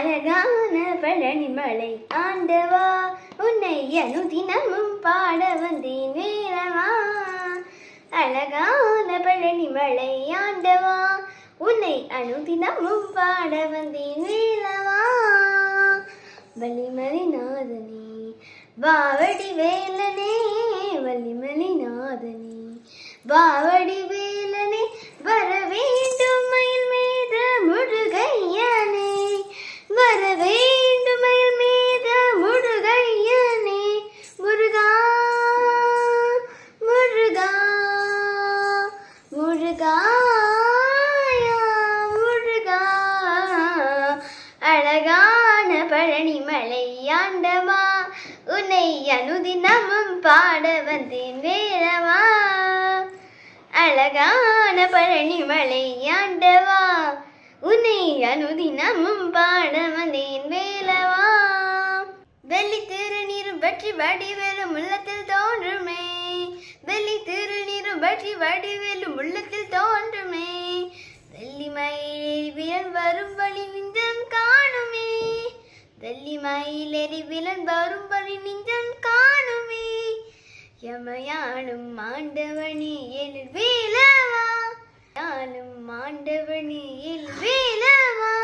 அழகான பழனிமலை ஆண்டவா உன்னை அனுதினமும் பாட வந்தேன் வேலவா அழகான பழனிமலை ஆண்டவா உன்னை அனுதினமும் பாட வந்தேன் வேலவா வள்ளிமலை நாதனே வாவடி வேலனே வள்ளிமலை நாதனே அனுதினமும் பாட வந்தேன் வேலவா அழகான பழனிமலை ஆண்டவா உன்னை அனுதினமும் பாட வந்தேன் வேலவா வெள்ளி திருநீரும் பற்றி வடிவேலும் உள்ளத்தில் தோன்றுமே. வெள்ளி திருநீரும் பற்றி வடிவேலும் உள்ளத்தில் தோன்றுமே. வெள்ளி மயிலில் விரல் வரும் வழிவின் வெள்ளி மயிலேறி விரல் வரும் வழி நெஞ்சம் காணுமே. யமயானும் மாண்டவனி எல் வேலவா? யானும் மாண்டவனி எல் வேலவா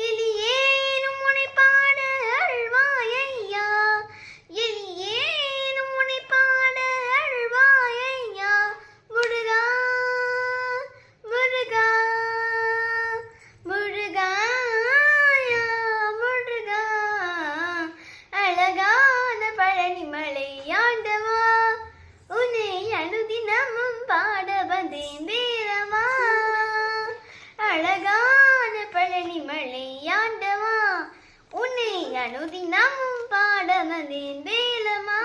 எலியேனும் உனை பாட அழ்வாயையா எலியேனும் உனை பாட அழ்வாயையா முருகா முருகா முருகாயா முருகா அழகான பழனிமலை ஆண்டவா உன்னை அனுதினமும் பாட வந்தேன் வீரமா அழகான பழனிமலை ஆண்டவா உன்னை அனுதினமும் பாட வந்தேன் வேலமா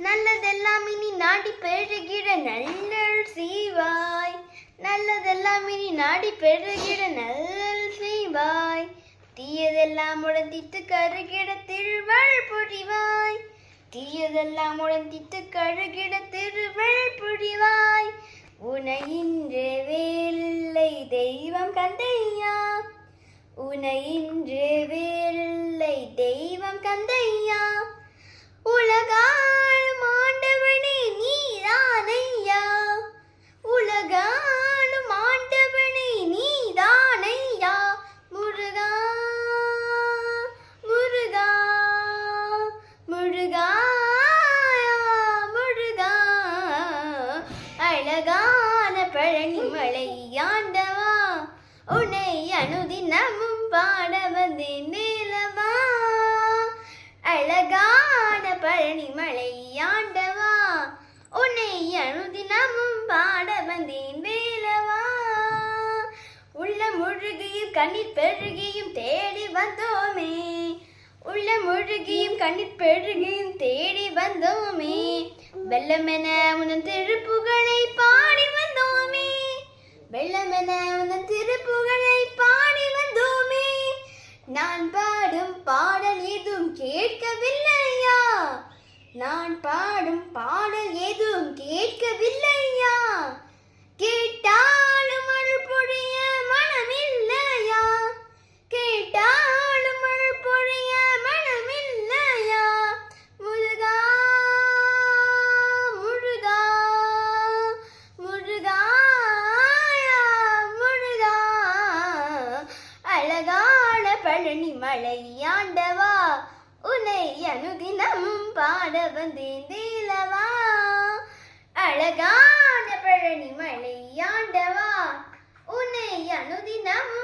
நல்லதெல்லாம் இனி நாடி பெருகிட நல்லள் செய்வாய். நல்லதெல்லாம் இனி நாடி பெருகிட நல்லள் செய்வாய். தீயதெல்லாம் உடந்தித்து கருகிட திருவள் புரிவாய் தீயதெல்லாம் உடந்தித்து கருகிட திருவள் புரிவாய் உனையின்று வேலை தெய்வம் கந்தையா உனையின்று வேறில்லை தெய்வம் கந்தையா. உலகாளும் மாண்டவனே நீதானையா. உலகாளும் மாண்டவனே நீதானையா. முருகா முருகா முருகா முருகா. அழகான பழனி மலை ஆண்டவா உன்னை அனுதினமும் பாட வந்தேன் நிலவா அழகான பழனி மலை ஆண்டவா? உன்னை அனுதினமும் பாட வந்தேன் வேலவா உள்ள முழுகியும் கண்ணீர் பெருகியும் தேடி வந்தோமே. உள்ள முழுகியும் கண்ணீர் பெருகியும் தேடி வந்தோமே. வெள்ளமென உனன் திருப்புகழை பாடி வந்தோமே. வெள்ளமென உனன் திருப்புகழை பாடி நான் பாடும் பாடல் ஏதும் கேட்கவில்லையா? நான் பாடும் பாடல் ஏதும் ஆண்டவா உன்னை அனுதினம் பாட வந்தேன் வேலவா அழகான பழனி மலை ஆண்டவா. உன்னை அனுதினம்